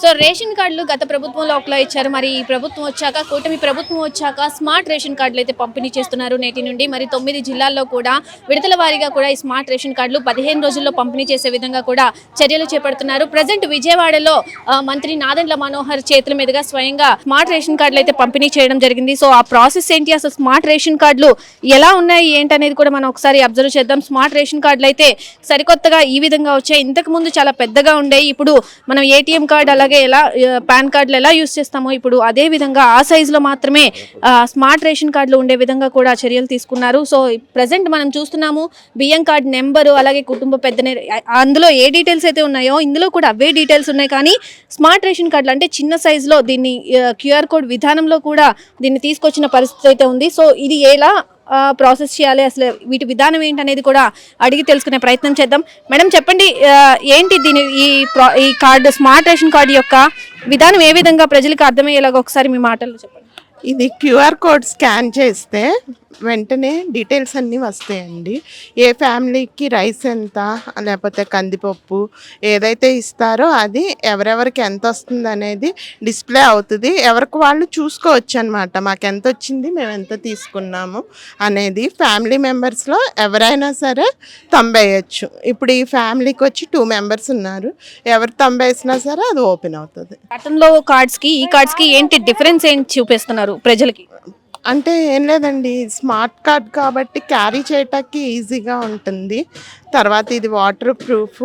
So ration కార్డులు గత ప్రభుత్వంలో ఒకలా ఇచ్చారు. మరి ఈ ప్రభుత్వం వచ్చాక కూటమి ప్రభుత్వం వచ్చాక స్మార్ట్ రేషన్ కార్డులు అయితే పంపిణీ చేస్తున్నారు నేటి నుండి. మరి తొమ్మిది జిల్లాల్లో కూడా విడతల వారీగా కూడా ఈ స్మార్ట్ రేషన్ కార్డులు పదిహేను రోజుల్లో పంపిణీ చేసే విధంగా కూడా చర్యలు చేపడుతున్నారు. ప్రజెంట్ విజయవాడలో మంత్రి నాదెండ్ల మనోహర్ చేతుల మీదుగా స్వయంగా స్మార్ట్ రేషన్ కార్డులు అయితే పంపిణీ చేయడం జరిగింది. సో ఆ ప్రాసెస్ ఏంటి? అసలు స్మార్ట్ రేషన్ కార్డులు ఎలా ఉన్నాయి? ఏంటనేది కూడా మనం ఒకసారి అబ్జర్వ్ చేద్దాం. స్మార్ట్ రేషన్ కార్డులు అయితే సరికొత్తగా ఈ విధంగా వచ్చాయి. ఇంతకు ముందు చాలా పెద్దగా ఉండే ఇప్పుడు మనం ఏటీఎం కార్డు అలాగే ఎలా పాన్ కార్డులు ఎలా యూస్ చేస్తామో ఇప్పుడు అదే విధంగా ఆ సైజులో మాత్రమే స్మార్ట్ రేషన్ కార్డులు ఉండే విధంగా కూడా చర్యలు తీసుకున్నారు. సో ప్రజెంట్ మనం చూస్తున్నాము బియ్యం కార్డు నెంబరు అలాగే కుటుంబ పెద్ద అందులో ఏ డీటెయిల్స్ అయితే ఉన్నాయో ఇందులో కూడా అవే డీటెయిల్స్ ఉన్నాయి. కానీ స్మార్ట్ రేషన్ కార్డులు అంటే చిన్న సైజులో దీన్ని క్యూఆర్ కోడ్ విధానంలో కూడా దీన్ని తీసుకొచ్చిన పరిస్థితి అయితే ఉంది. సో ఇది ఎలా ప్రాసెస్ చేయాలి. అసలు వీటి విధానం ఏంటనేది కూడా అడిగి తెలుసుకునే ప్రయత్నం చేద్దాం. మేడం చెప్పండి ఏంటి దీని ఈ ప్రా- ఈ కార్డు స్మార్ట్ రేషన్ కార్డు యొక్క విధానం ఏ విధంగా ప్రజలకు అర్థమయ్యేలాగా ఒకసారి మీ మాటలు చెప్పండి. ఇది క్యూఆర్ కోడ్ స్కాన్ చేస్తే వెంటనే డీటెయిల్స్ అన్నీ వస్తాయండి. ఏ ఫ్యామిలీకి రైస్ ఎంత లేకపోతే కందిపప్పు ఏదైతే ఇస్తారో అది ఎవరెవరికి ఎంత వస్తుంది అనేది డిస్ప్లే అవుతుంది. ఎవరికి వాళ్ళు చూసుకోవచ్చు అనమాట మాకు ఎంత వచ్చింది మేము ఎంత తీసుకున్నాము అనేది ఫ్యామిలీ మెంబర్స్లో ఎవరైనా సరే తంబేయచ్చు. ఇప్పుడు ఈ ఫ్యామిలీకి వచ్చి టూ మెంబర్స్ ఉన్నారు. ఎవరు తంబేసినా సరే అది ఓపెన్ అవుతుంది. గతంలో కార్డ్స్కి ఈ కార్డ్స్కి ఏంటి డిఫరెన్స్ ఏంటి చూపిస్తున్నారు ప్రజలకి? అంటే ఏం లేదండి స్మార్ట్ కార్డ్ కాబట్టి క్యారీ చేయటానికి ఈజీగా ఉంటుంది. తర్వాత ఇది వాటర్ ప్రూఫ్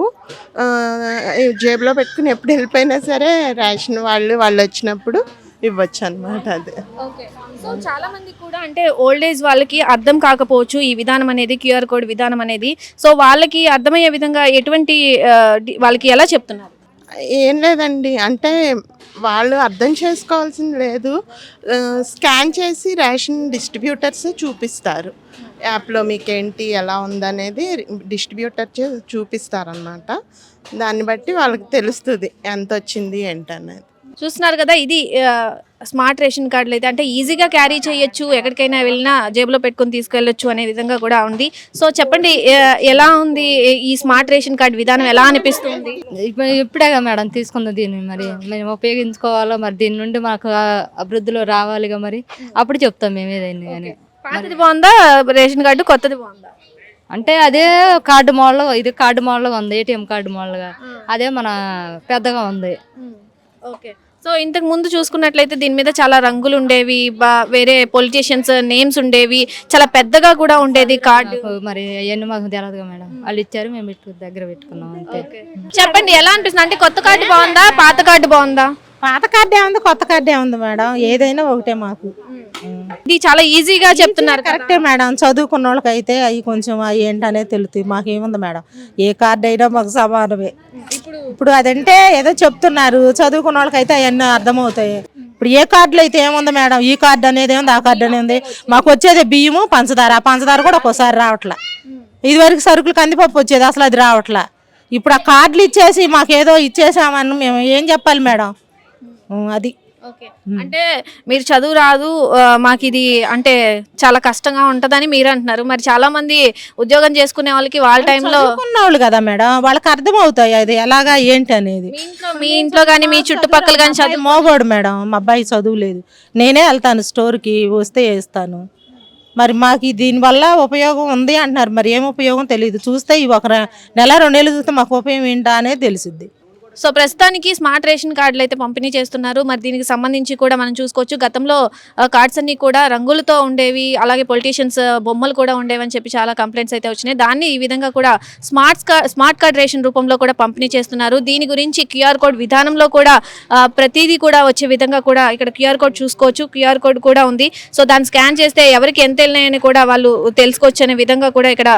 జేబులో పెట్టుకుని ఎప్పుడు వెళ్ళిపోయినా సరే రేషన్ వాళ్ళు వాళ్ళు వచ్చినప్పుడు ఇవ్వచ్చు అనమాట అది. సో చాలా మంది కూడా అంటే ఓల్డ్ ఏజ్ వాళ్ళకి అర్థం కాకపోవచ్చు ఈ విధానం అనేది క్యూఆర్ కోడ్ విధానం అనేది. సో వాళ్ళకి అర్థమయ్యే విధంగా ఎటువంటి వాళ్ళకి ఎలా చెప్తున్నారు? ఏం లేదండి. అంటే వాళ్ళు అర్థం చేసుకోవాల్సింది లేదు. స్కాన్ చేసి రేషన్ డిస్ట్రిబ్యూటర్స్ చూపిస్తారు. యాప్లో మీకు ఏంటి ఎలా ఉందనేది డిస్ట్రిబ్యూటర్ చే చూపిస్తారనమాట దాన్ని బట్టి వాళ్ళకి తెలుస్తుంది ఎంత వచ్చింది ఏంటి అనేది చూస్తున్నారు కదా ఇది స్మార్ట్ రేషన్ కార్డులు అయితే అంటే ఈజీగా క్యారీ చేయొచ్చు ఎక్కడికైనా వెళ్ళినా జేబులో పెట్టుకొని తీసుకెళ్ళొచ్చు అనే విధంగా కూడా ఉంది. సో చెప్పండి ఎలా ఉంది ఈ స్మార్ట్ రేషన్ కార్డు విధానం ఎలా అనిపిస్తుంది? ఇప్పుడు ఇప్పుడేగా మేడం తీసుకుంది దీన్ని మరి. మేము ఉపయోగించుకోవాలో మరి దీని నుండి మాకు అభివృద్ధిలో రావాలిగా మరి. అప్పుడు చెప్తాం మేము ఏదైనా కానీ. పాతది బాగుందా రేషన్ కార్డు కొత్తది బాగుందా? అంటే అదే కార్డు మోడల్ ఇది కార్డు మోడల్గా ఉంది ఏటీఎం కార్డు మోడల్గా. అదే మన పెద్దగా ఉంది. ఓకే. సో ఇంతకు ముందు చూసుకున్నట్లయితే దీని మీద చాలా రంగులు ఉండేవి బా- వేరే పొలిటీషియన్స్ నేమ్స్ ఉండేవి చాలా పెద్దగా కూడా ఉండేది కార్డు మరి అవన్నీ మాకు తెలియదుగా మేడం. వాళ్ళు ఇచ్చారు మేము దగ్గర పెట్టుకున్నాం అంతే. చెప్పండి ఎలా అనిపిస్తుంది? అంటే కొత్త కార్డు బాగుందా పాత కార్డు బాగుందా? పాత కార్డే ఉంది కొత్త కార్డే ఉంది మేడం. ఏదైనా ఒకటే మాకు. ఇది చాలా ఈజీగా చెప్తున్నారు. కరెక్టే మేడం. చదువుకున్న వాళ్ళకైతే అవి కొంచెం అవి ఏంటనేది తెలుస్తుంది. మాకేముంది మేడం? ఏ కార్డు అయినా మాకు సమానమే. ఇప్పుడు అదంటే ఏదో చెప్తున్నారు. చదువుకున్న వాళ్ళకైతే అవన్నీ అర్థమవుతాయి. ఇప్పుడు ఏ కార్డులో అయితే ఏముంది మేడం? ఈ కార్డు అనేది ఉంది ఆ కార్డు అనేది ఉంది మాకు వచ్చేది బియ్యము పంచదార. ఆ పంచదార కూడా ఒక్కోసారి రావట్లా. ఇదివరకు సరుకులు కందిపప్పు వచ్చేది. అసలు అది రావట్లా. ఇప్పుడు ఆ కార్డులు ఇచ్చేసి మాకేదో ఇచ్చేసామని మేము ఏం చెప్పాలి మేడం? ఉం, అది. అంటే మీరు చదువు రాదు మాకు ఇది అంటే చాలా కష్టంగా ఉంటదని మీరు అంటున్నారు. మరి చాలా మంది ఉద్యోగం చేసుకునే వాళ్ళకి వాళ్ళ టైంలో చదువుకున్న వాళ్ళు కదా మేడం వాళ్ళకి అర్థం అవుతాయి అది ఎలాగా ఏంటి అనేది? మీ ఇంట్లో కానీ మీ చుట్టుపక్కల కానీ చదువు మోగోడు మేడం. మా అబ్బాయి చదువులేదు నేనే వెళ్తాను స్టోర్కి వస్తే వేస్తాను మరి మాకు దీనివల్ల ఉపయోగం ఉంది అంటున్నారు. మరి ఏం ఉపయోగం తెలియదు చూస్తే ఈ ఒక నెల రెండు నెలలు చూస్తే మాకు ఉపయోగం ఏంటా అనేది తెలిసిద్ది. సో ప్రస్తుతానికి స్మార్ట్ రేషన్ కార్డులు అయితే పంపిణీ చేస్తున్నారు. మరి దీనికి సంబంధించి కూడా మనం చూసుకోవచ్చు. గతంలో కార్డ్స్ అన్ని కూడా రంగులతో ఉండేవి అలాగే పొలిటీషియన్స్ బొమ్మలు కూడా ఉండేవి అని చెప్పి చాలా కంప్లైంట్స్ అయితే వచ్చినాయి. దాన్ని ఈ విధంగా కూడా స్మార్ట్ స్మార్ట్ కార్డ్ రేషన్ రూపంలో కూడా పంపిణీ చేస్తున్నారు. దీని గురించి క్యూఆర్ కోడ్ విధానంలో కూడా ప్రతిదీ కూడా వచ్చే విధంగా కూడా ఇక్కడ క్యూఆర్ కోడ్ చూసుకోవచ్చు. క్యూఆర్ కోడ్ కూడా ఉంది. సో దాన్ని స్కాన్ చేస్తే ఎవరికి ఎంత వెళ్ళినాయని కూడా వాళ్ళు తెలుసుకోవచ్చు అనే విధంగా కూడా ఇక్కడ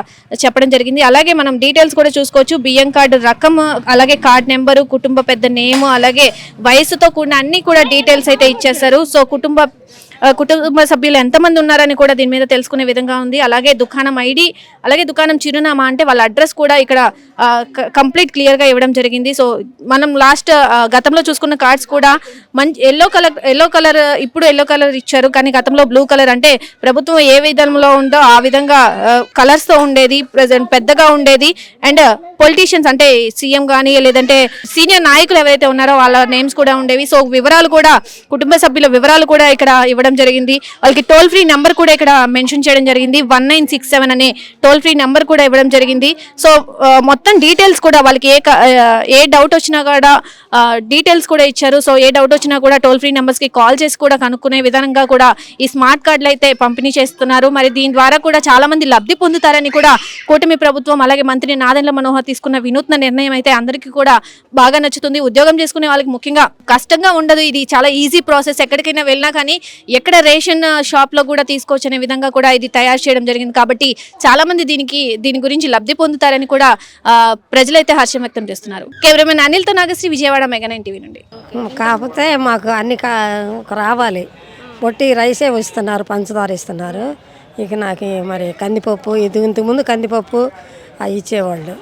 చెప్పడం జరిగింది. అలాగే మనం డీటెయిల్స్ కూడా చూసుకోవచ్చు. బియ్యం కార్డు రకం అలాగే కార్డ్ నెంబరు కుటుంబ పెద్ద నేమ్ అలాగే వయసుతో కూడిన అన్ని కూడా డీటెయిల్స్ అయితే ఇచ్చేస్తారు సో కుటుంబ కుటుంబ సభ్యులు ఎంతమంది ఉన్నారని కూడా దీని మీద తెలుసుకునే విధంగా ఉంది. అలాగే దుకాణం ఐడి అలాగే దుకాణం చిరునామా అంటే వాళ్ళ అడ్రస్ కూడా ఇక్కడ కంప్లీట్ క్లియర్గా ఇవ్వడం జరిగింది. సో మనం లాస్ట్ గతంలో చూసుకున్న కార్డ్స్ కూడా మంచి ఎల్లో కలర్ ఎల్లో కలర్ ఇప్పుడు ఎల్లో కలర్ ఇచ్చారు. కానీ గతంలో బ్లూ కలర్ అంటే ప్రభుత్వం ఏ విధంలో ఉందో ఆ విధంగా కలర్స్తో ఉండేది ప్రజెంట్ పెద్దగా ఉండేది. అండ్ పొలిటీషియన్స్ అంటే సీఎం కానీ లేదంటే సీనియర్ నాయకులు ఎవరైతే ఉన్నారో వాళ్ళ నేమ్స్ కూడా ఉండేవి. సో వివరాలు కూడా కుటుంబ సభ్యుల వివరాలు కూడా ఇక్కడ ఇవ్వడం జరిగింది. వాళ్ళకి టోల్ ఫ్రీ నెంబర్ కూడా ఇక్కడ మెన్షన్ చేయడం జరిగింది. వన్ నైన్ సిక్స్ సెవెన్ అనే టోల్ ఫ్రీ నెంబర్ కూడా ఇవ్వడం జరిగింది. సో uh, మొత్తం డీటెయిల్స్ కూడా వాళ్ళకి ఏ uh, ఏ డౌట్ వచ్చినా కూడా uh, డీటెయిల్స్ కూడా ఇచ్చారు. సో ఏ డౌట్ వచ్చినా కూడా టోల్ ఫ్రీ నెంబర్స్కి కాల్ చేసి కూడా కనుక్కునే విధంగా కూడా ఈ స్మార్ట్ కార్డులు అయితే పంపిణీ చేస్తున్నారు. మరి దీని ద్వారా కూడా చాలా మంది లబ్ధి పొందుతారని కూడా కూటమి ప్రభుత్వం అలాగే మంత్రి నాదెండ్ల మనోహర్ తీసుకున్న వినూత్న నిర్ణయం అయితే అందరికీ కూడా బాగా నచ్చుతుంది. ఉద్యోగం చేసుకునే వాళ్ళకి ముఖ్యంగా కష్టంగా ఉండదు. ఇది చాలా ఈజీ ప్రాసెస్ ఎక్కడికైనా వెళ్ళినా కానీ ఎక్కడ రేషన్ షాప్లో కూడా తీసుకోవచ్చు అనే విధంగా కూడా ఇది తయారు చేయడం జరిగింది. కాబట్టి చాలా మంది దీనికి దీని గురించి లబ్ధి పొందుతారని కూడా ప్రజలైతే హర్షం వ్యక్తం చేస్తున్నారు. కెమెరామెన్ అనిల్తో నాగశ్రీ విజయవాడ మెగానైన్ టీవీ నుండి. కాకపోతే మాకు అన్ని కా రావాలి. పొట్టి రైసే ఇస్తున్నారు పంచదార ఇస్తున్నారు. ఇక నాకు మరి కందిపప్పు ఇది ఇంతకుముందు కందిపప్పు అవి ఇచ్చేవాళ్ళు.